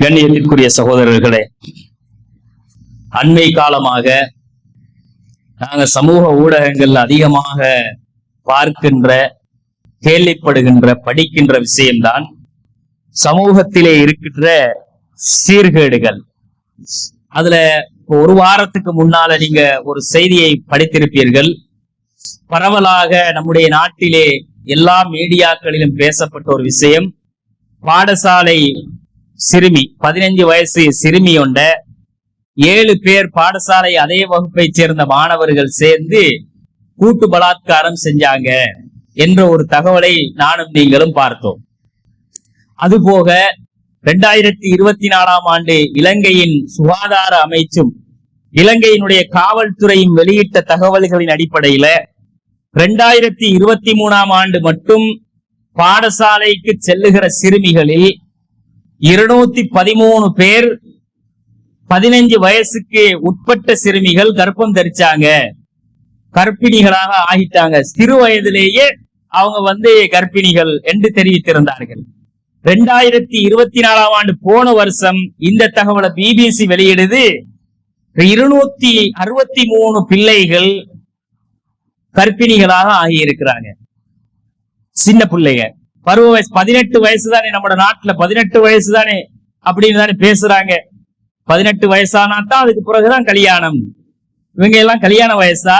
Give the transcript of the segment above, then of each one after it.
கண்ணியத்திற்குரிய சகோதரர்களே அண்மை காலமாக நாங்க சமூக ஊடகங்கள் அதிகமாக பார்க்கின்ற கேள்விப்படுகின்ற படிக்கின்ற விஷயம்தான் சமூகத்திலே இருக்கின்ற சீர்கேடுகள். அதுல ஒரு வாரத்துக்கு முன்னால நீங்க ஒரு செய்தியை படித்திருப்பீர்கள். பரவலாக நம்முடைய நாட்டிலே எல்லா மீடியாக்களிலும் பேசப்பட்ட ஒரு விஷயம். பாடசாலை சிறுமி பதினஞ்சு வயசு சிறுமி ஒண்ட ஏழு பேர் பாடசாலை அதே வகுப்பை சேர்ந்த மாணவர்கள் சேர்ந்து கூட்டு பலாத்காரம் செஞ்சாங்க என்ற ஒரு தகவலை நானும் நீங்களும் பார்த்தோம். அதுபோக இரண்டாயிரத்தி இருபத்தி நாலாம் ஆண்டு இலங்கையின் சுகாதார அமைச்சும் இலங்கையினுடைய காவல்துறையும் வெளியிட்ட தகவல்களின் அடிப்படையில இரண்டாயிரத்தி இருபத்தி மூணாம் ஆண்டு மட்டும் பாடசாலைக்கு செல்லுகிற சிறுமிகளில் இருநூத்தி பதிமூணு பேர் பதினஞ்சு வயசுக்கு உட்பட்ட சிறுமிகள் கர்ப்பம் தரிச்சாங்க. கர்ப்பிணிகளாக ஆகிட்டாங்க. சிறு வயதிலேயே அவங்க வந்து கர்ப்பிணிகள் என்று தெரிவித்திருந்தார்கள். ரெண்டாயிரத்தி இருபத்தி நாலாம் ஆண்டு போன வருஷம் இந்த தகவலை பிபிசி வெளியிடுது. இருநூத்தி அறுபத்தி மூணு பிள்ளைகள் கர்ப்பிணிகளாக ஆகியிருக்கிறாங்க. சின்ன பிள்ளைங்க பருவ வயசு பதினெட்டு வயசு தானே நம்ம நாட்டுல பதினெட்டு வயசு தானே அப்படின்னு தானே பேசுறாங்க. பதினெட்டு வயசானா தான் அதுக்கு பிறகுதான் கல்யாணம். இவங்க எல்லாம் கல்யாண வயசா?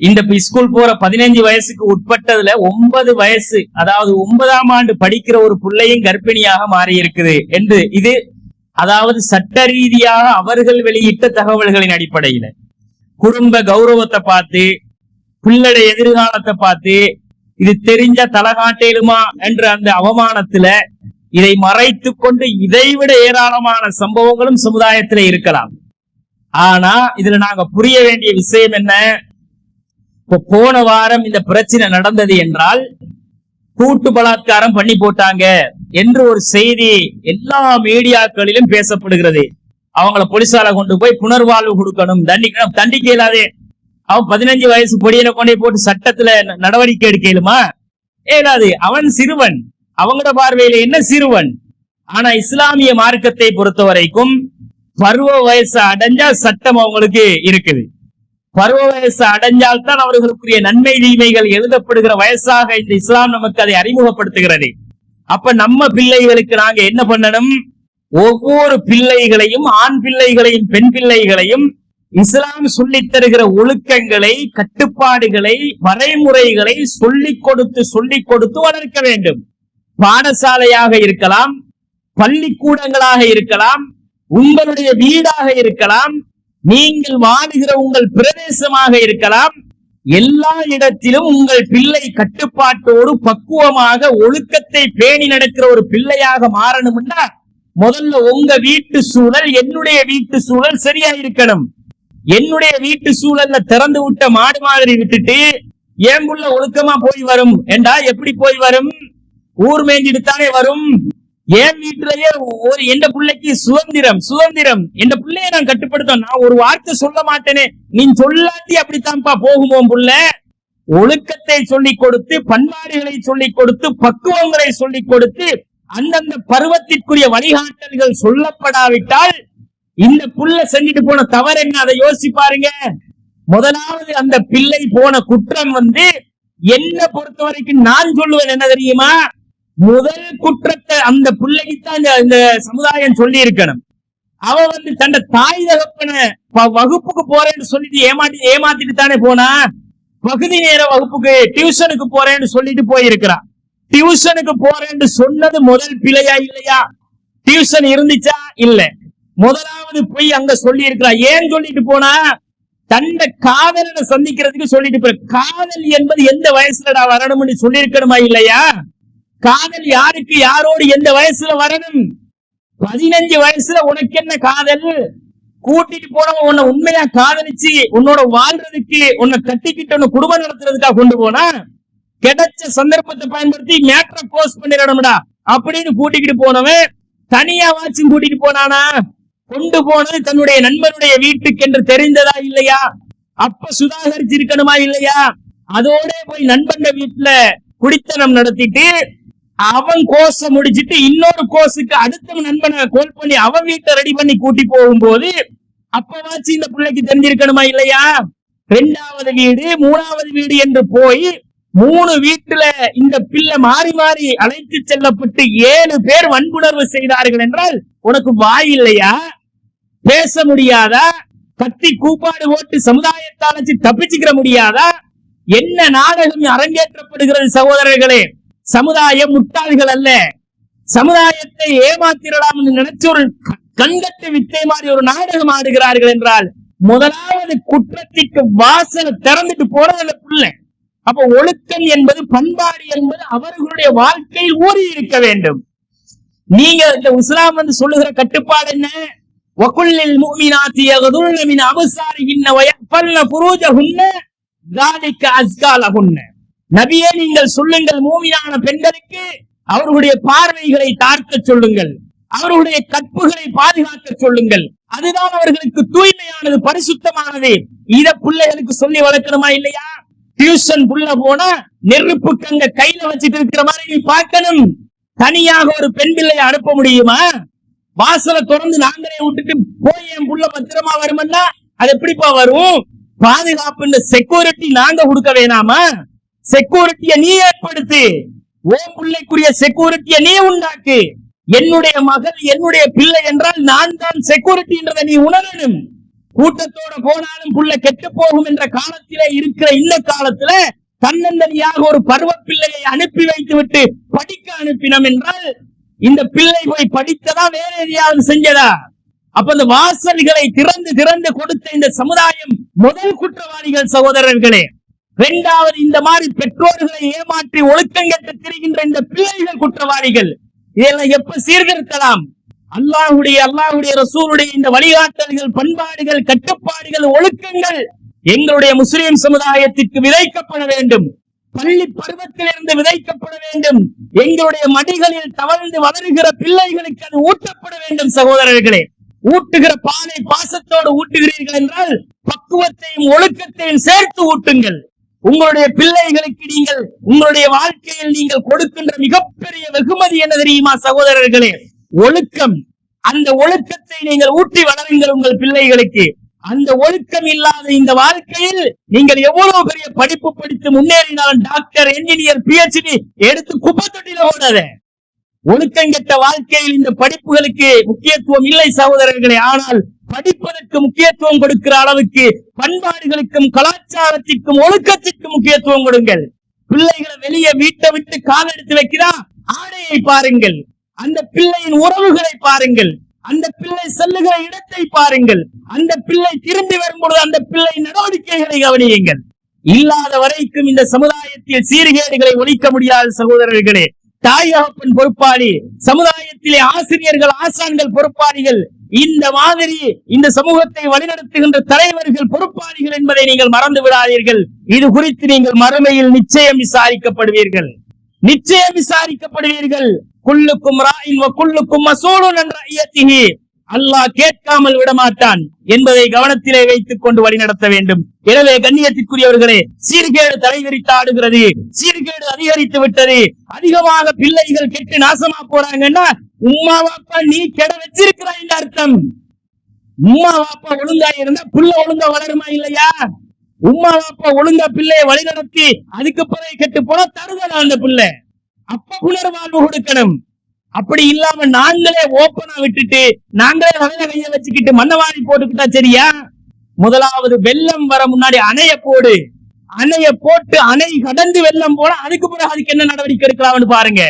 இந்த ஸ்கூல் போற பதினைஞ்சு வயசுக்கு உட்பட்டதுல ஒன்பது வயசு அதாவது ஒன்பதாம் ஆண்டு படிக்கிற ஒரு பிள்ளையும் கர்ப்பிணியாக மாறி இருக்குது என்று இது அதாவது சட்ட ரீதியாக அவர்கள் வெளியிட்ட தகவல்களின் அடிப்படையில. குடும்ப கௌரவத்தை பார்த்து பிள்ளை எதிர்காலத்தை பார்த்து இது தெரிஞ்ச தலகாட்டேலுமா என்ற அந்த அவமானத்துல இதை மறைத்து கொண்டு இதைவிட ஏராளமான சம்பவங்களும் சமுதாயத்துல இருக்கலாம். ஆனா இதுல நாங்க புரிய வேண்டிய விஷயம் என்ன? இப்போ போன வாரம் இந்த பிரச்சனை நடந்தது என்றால் கூட்டு பலாத்காரம் பண்ணி போட்டாங்க என்று ஒரு செய்தி எல்லா மீடியாக்களிலும் பேசப்படுகிறது. அவங்கள போலீசால கொண்டு போய் புனர்வாழ்வு கொடுக்கணும் தண்டிக்கணும் தண்டிக்க இல்லாதே அவன் பதினஞ்சு வயசு பொடியனை கொண்டே போட்டு சட்டத்துல நடவடிக்கை எடுக்கலுமா? ஏதாவது அவன் சிறுவன். அவங்களோட பார்வையில என்ன சிறுவன்? ஆனா இஸ்லாமிய மார்க்கத்தை பொறுத்த வரைக்கும் பருவ வயசு அடைஞ்சா சட்டம் அவங்களுக்கு இருக்குது. பருவ வயசு அடைஞ்சால்தான் அவர்களுக்குரிய நன்மை தீமைகள் எழுதப்படுகிற வயசாக இந்த இஸ்லாம் நமக்கு அதை அறிமுகப்படுத்துகிறது. அப்ப நம்ம பிள்ளைகளுக்கு நாங்க என்ன பண்ணணும்? ஒவ்வொரு பிள்ளைகளையும் ஆண் பிள்ளைகளையும் பெண் பிள்ளைகளையும் இஸ்லாம் சொல்லித் தருகிற ஒழுக்கங்களை கட்டுப்பாடுகளை வரைமுறைகளை சொல்லிக் கொடுத்து சொல்லிக் கொடுத்து வளர்க்க வேண்டும். பாடசாலையாக இருக்கலாம் பள்ளிக்கூடங்களாக இருக்கலாம் உங்களுடைய வீடாக இருக்கலாம் நீங்கள் வாழுகிற உங்கள் பிரதேசமாக இருக்கலாம் எல்லா இடத்திலும் உங்கள் பிள்ளை கட்டுப்பாட்டோடு பக்குவமாக ஒழுக்கத்தை பேணி நடக்கிற ஒரு பிள்ளையாக மாறணும்னா முதல்ல உங்க வீட்டு சூழல் என்னுடைய வீட்டு சூழல் சரியா இருக்கணும் என்னுடைய வீட்டு சூழல்ல திறந்து விட்ட மாடு மாதிரி விட்டுட்டு ஏன் புள்ள ஒழுக்கமா போய் வரும்? என்றா எப்படி போய் வரும்? ஊர் மேய்ஞ்சிட்டு தானே வரும்? என் வீட்டிலேயே ஒரு எந்த பிள்ளைக்கு சுதந்திரம் சுதந்திரம்? எந்த பிள்ளைய நான் கட்டுப்படுத்த நான் ஒரு வார்த்தை சொல்ல மாட்டேனே. நீ சொல்லாட்டி அப்படித்தான்ப்பா போகுமோ புள்ள? ஒழுக்கத்தை சொல்லிக் கொடுத்து பண்பாடுகளை சொல்லிக் கொடுத்து பக்குவங்களை சொல்லிக் கொடுத்து அந்தந்த பருவத்திற்குரிய வழிகாட்டல்கள் சொல்லப்படாவிட்டால் இந்த புள்ள செஞ்சுட்டு போன தவறு என்ன? அதை யோசிச்சு பாருங்க. முதலாவது அந்த பிள்ளை போன குற்றம் வந்து என்ன பொறுத்த வரைக்கும் நான் சொல்லுவேன். என்ன தெரியுமா? முதல் குற்றத்தை அந்த பிள்ளைக்குத்தான் இந்த- சமுதாயம் சொல்லி இருக்கணும் அவ வந்து தன்னை தாய் தகப்பனை வகுப்புக்கு போறேன்னு சொல்லிட்டு ஏமாத்தி ஏமாத்திட்டு தானே போனா? பகுதி நேர வகுப்புக்கு டியூஷனுக்கு போறேன்னு சொல்லிட்டு போயிருக்கிறா. டியூஷனுக்கு போறேன்னு சொன்னது முதல் பிழையா இல்லையா? டியூஷன் இருந்துச்சா? இல்லை. முதலாவது போய் அங்க சொல்லி இருக்கிறார் ஏன் சொல்லிட்டு போனா? தன்னை காதலனை சந்திக்கிறதுக்கு சொல்லிட்டு போற. காதல் என்பது எந்த வயசுலடா வரணும்னு சொல்லியிருக்கணுமா இல்லையா? காதல் யாருக்கு யாரோடு எந்த வயசுல வரணும்? பதினஞ்சு வயசுல உனக்கு என்ன காதல்? கூட்டிட்டு போனவன் உன்னை உண்மையா காதலிச்சு உன்னோட வாழ்றதுக்கு உன்னை கட்டிக்கிட்டு உன்னை குடும்பம் நடத்துறதுக்காக கொண்டு போனா? கிடைச்ச சந்தர்ப்பத்தை பயன்படுத்தி மேட்ரை போஸ்ட் பண்ணிடணும்டா. அப்படின்னு கூட்டிக்கிட்டு போனவன் தனியா வாச்சும் கூட்டிட்டு போனானா? கொண்டு போனது தன்னுடைய நண்பனுடைய வீட்டுக்கு என்று தெரிந்ததா இல்லையா? அப்ப சுதாகரிச்சிருக்கணுமா இல்லையா? அதோட போய் நண்பன் வீட்டுல குடித்தனம் நடத்திட்டு அவன் கோர்ஸ முடிச்சிட்டு இன்னொரு கோசுக்கு அடுத்த நண்பனை கோல் பண்ணி அவன் வீட்டை ரெடி பண்ணி கூட்டி போகும்போது அப்பவாச்சும் இந்த பிள்ளைக்கு தெரிஞ்சிருக்கணுமா இல்லையா? ரெண்டாவது வீடு மூணாவது வீடு என்று போய் மூணு வீட்டுல இந்த பிள்ளை மாறி மாறி அழைத்து செல்லப்பட்டு ஏழு பேர் வன்புணர்வு செய்தார்கள் என்றால் உனக்கு வாய் இல்லையா? பேச முடியாதா? கத்தி கூப்பாடு ஓட்டு சமுதாயத்தை வச்சு தப்பிச்சுக்கிற முடியாதா? என்ன நாடகம் அரங்கேற்றப்படுகிறது சகோதரர்களே? சமுதாயம் முட்டாள்கள் அல்ல. சமுதாயத்தை ஏமாத்திரலாம் என்று ஒரு கண்கட்டு வித்தை மாதிரி ஒரு நாடகம் ஆடுகிறார்கள் என்றால் முதலாவது குற்றத்திற்கு வாசல் திறந்துட்டு போறதுல புள்ள பிள்ளை. அப்ப ஒழுக்கம் என்பது பண்பாடு என்பது அவர்களுடைய வாழ்க்கையில் ஊறி இருக்க வேண்டும். நீங்க இந்த இஸ்லாம் வந்து சொல்லுகிற கட்டுப்பாடு என்ன? வகுல்லில் முஃமினாத்தி யகுதுல்ன மின் அபசாரிஹின்ன வயஃபல்ன ஃபுரூஜஹுன்ன ذَلِكَ அஸ்கா லஹுன்ன நபியே நீங்கள் சொல்லுங்கள் மூமினான பெண்களுக்கு அவர்களுடைய பார்வைகளை தாழ்த்த சொல்லுங்கள் அவர்களுடைய கற்புகளை பாதுகாக்க சொல்லுங்கள் அதுதான் அவர்களுக்கு தூய்மையானது பரிசுத்தமானது இத பிள்ளைகளுக்கு சொல்லி வளர்க்கணுமா இல்லையா டியூஷன் புள்ள போனா நெருப்பு கங்க கையில வச்சிட்டு இருக்கிற மாதிரி நீ பார்க்கணும் தனியாக ஒரு பெண் பிள்ளையை அனுப்ப முடியுமா வாசலை திறந்து நாங்களே விட்டுட்டு போய் என் புள்ள பத்திரமா வருமன்னா அது எப்படிப்பா வரும்? பாதுகாப்பு செக்யூரிட்டி நாங்க கொடுக்க வேணாமா? செக்யூரிட்டிய நீ ஏற்படுத்து. ஓ பிள்ளைக்குரிய செக்யூரிட்டிய நீ உண்டாக்கு. என்னுடைய மகள் என்னுடைய பிள்ளை என்றால் நான் தான் செக்யூரிட்டின்றதை நீ உணரணும். கூட்டத்தோட போனாலும் புள்ள கெட்டு போகும் என்ற காலத்திலே இருக்கிற இந்த காலத்துல தன்னந்தனியாக ஒரு பருவ பிள்ளையை அனுப்பி வைத்து விட்டு படிக்க அனுப்பினோம் என்றால் இந்த பிள்ளை போய் படித்ததா வேற எதையாவது செஞ்சதா? அப்ப இந்த வாசல்களை திறந்து திறந்து கொடுத்த இந்த சமுதாயம் முதல் குற்றவாளிகள் சகோதரர்களே. இரண்டாவது இந்த மாதிரி பெற்றோர்களை ஏமாற்றி ஒழுக்கங்கெட்டு திரிகின்ற இந்த பிள்ளைகள் குற்றவாளிகள். இதெல்லாம் எப்ப சீர்திருத்தலாம்? அல்லாஹுடைய அல்லாஹுடைய ரசூருடைய இந்த வழிகாட்டல்கள் பண்பாடுகள் கட்டுப்பாடுகள் ஒழுக்கங்கள் எங்களுடைய முஸ்லிம் சமுதாயத்திற்கு விதைக்கப்பட வேண்டும். பள்ளி பருவத்திலிருந்து விதைக்கப்பட வேண்டும். எங்களுடைய மடிகளில் தவழ்ந்து வளருகிற பிள்ளைகளுக்கு அது ஊட்டப்பட வேண்டும் சகோதரர்களே. ஊட்டுகிற பாலை பாசத்தோடு ஊட்டுகிறீர்கள் என்றால் பக்குவத்தையும் ஒழுக்கத்தையும் சேர்த்து ஊட்டுங்கள். உங்களுடைய பிள்ளைகளுக்கு நீங்கள் உங்களுடைய வாழ்க்கையில் நீங்கள் கொடுக்கின்ற மிகப்பெரிய வெகுமதி என்ன தெரியுமா சகோதரர்களே? ஒழுக்கம். அந்த ஒழுக்கத்தை நீங்கள் ஊட்டி வளருங்கள் உங்கள் பிள்ளைகளுக்கு. அந்த ஒழுக்கம் இல்லாத இந்த வாழ்க்கையில் நீங்கள் எவ்வளவு பெரிய படிப்பு படித்து முன்னேறினாலும் டாக்டர் என்ஜினியர் பிஹெச்டி எடுத்து குப்பை தொட்டில ஓடாத ஒழுக்கம் கெட்ட வாழ்க்கையில் இந்த படிப்புகளுக்கு முக்கியத்துவம் இல்லை சகோதரர்களே. ஆனால் படிப்பதற்கு முக்கியத்துவம் கொடுக்கிற அளவுக்கு பண்பாடுகளுக்கும் கலாச்சாரத்திற்கும் ஒழுக்கத்திற்கும் முக்கியத்துவம் கொடுங்கள். பிள்ளைகளை வெளியே வீட்டை விட்டு கால் எடுத்து வைக்கிறா? ஆடையை பாருங்கள். அந்த பிள்ளையின் உறவுகளை பாருங்கள். அந்த பிள்ளை செல்லுகிற இடத்தை பாருங்கள். அந்த பிள்ளை திரும்பி வரும்பொழுது அந்த பிள்ளை நடவடிக்கைகளை கவனியுங்கள். இல்லாத வரைக்கும் இந்த சமுதாயத்தில் சீர்கேடுகளை ஒழிக்க முடியாத சகோதரர்களே தாயகப்பன் பொறுப்பாளி சமுதாயத்திலே ஆசிரியர்கள் ஆசான்கள் பொறுப்பாளிகள் இந்த மாதிரி இந்த சமூகத்தை வழிநடத்துகின்ற தலைவர்கள் பொறுப்பாளிகள் என்பதை நீங்கள் மறந்து விடாதீர்கள். இது குறித்து நீங்கள் மறுமையில் நிச்சயம் விசாரிக்கப்படுவீர்கள். நிச்சயம் விசாரிக்கப்படுவீர்கள். குல்லுக்கும் ராயின் வ குல்லுக்கும் என்ற ஐயத்திகி. அல்லாஹ் கேட்காமல் விடமாட்டான் என்பதை கவனத்திலே வைத்துக் கொண்டு வழிநடத்த வேண்டும். எனவே கண்ணியத்திற்குரியவர்களே சீர்கேடு தலைவிரித்து ஆடுகிறது. சீர்கேடு அதிகரித்து விட்டது. அதிகமாக பிள்ளைகள் கெட்டு நாசமா போறாங்கன்னா உம்மா வாப்பா நீ கெட வச்சிருக்கிறாய் என்று அர்த்தம். உம்மா வாப்பா ஒழுங்கா இருந்தா புள்ள ஒழுங்கா வளருமா இல்லையா? உம்மா வாப்பா ஒழுங்கா பிள்ளைய வழிநடத்தி அதுக்கு பிறகு கெட்டு போனா தருதலா அந்த பிள்ளை? அப்ப உணர்வாழ்வு கொடுக்கணும். அப்படி இல்லாம நாங்களே ஓப்பனா விட்டுட்டு நாங்களே வகையில கைய வச்சுக்கிட்டு மண்ணவாரி போட்டுக்கிட்டா சரியா? முதலாவது வெள்ளம் வர முன்னாடி அணைய போடு. அணைய போட்டு அணை கடந்து வெள்ளம் போல அதுக்கு பிறகு அதுக்கு என்ன நடவடிக்கை எடுக்கலாம்னு பாருங்க.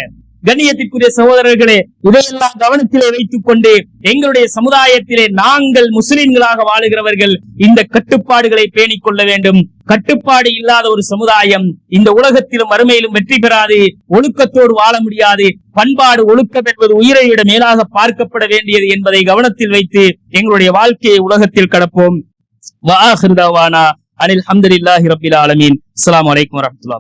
கண்ணியத்திற்குரிய சகோதரர்களே இதையெல்லாம் கவனத்திலே வைத்துக் கொண்டு எங்களுடைய சமுதாயத்திலே நாங்கள் முஸ்லிம்களாக வாழுகிறவர்கள் இந்த கட்டுப்பாடுகளை பேணிக் கொள்ள வேண்டும். கட்டுப்பாடு இல்லாத ஒரு சமுதாயம் இந்த உலகத்திலும் மறுமையிலும் வெற்றி பெறாது ஒழுக்கத்தோடு வாழ முடியாது பண்பாடு ஒழுக்கம் என்பது உயிரை விட மேலாக பார்க்கப்பட வேண்டியது என்பதை கவனத்தில் வைத்து எங்களுடைய வாழ்க்கையை உலகத்தில் கடப்போம். வாஹிருதாவானா அனில் அஹமதுல்லாஹி ரபில் ஆலமீன். அஸ்லாம் வலைக்கம் வரமத்துல்லா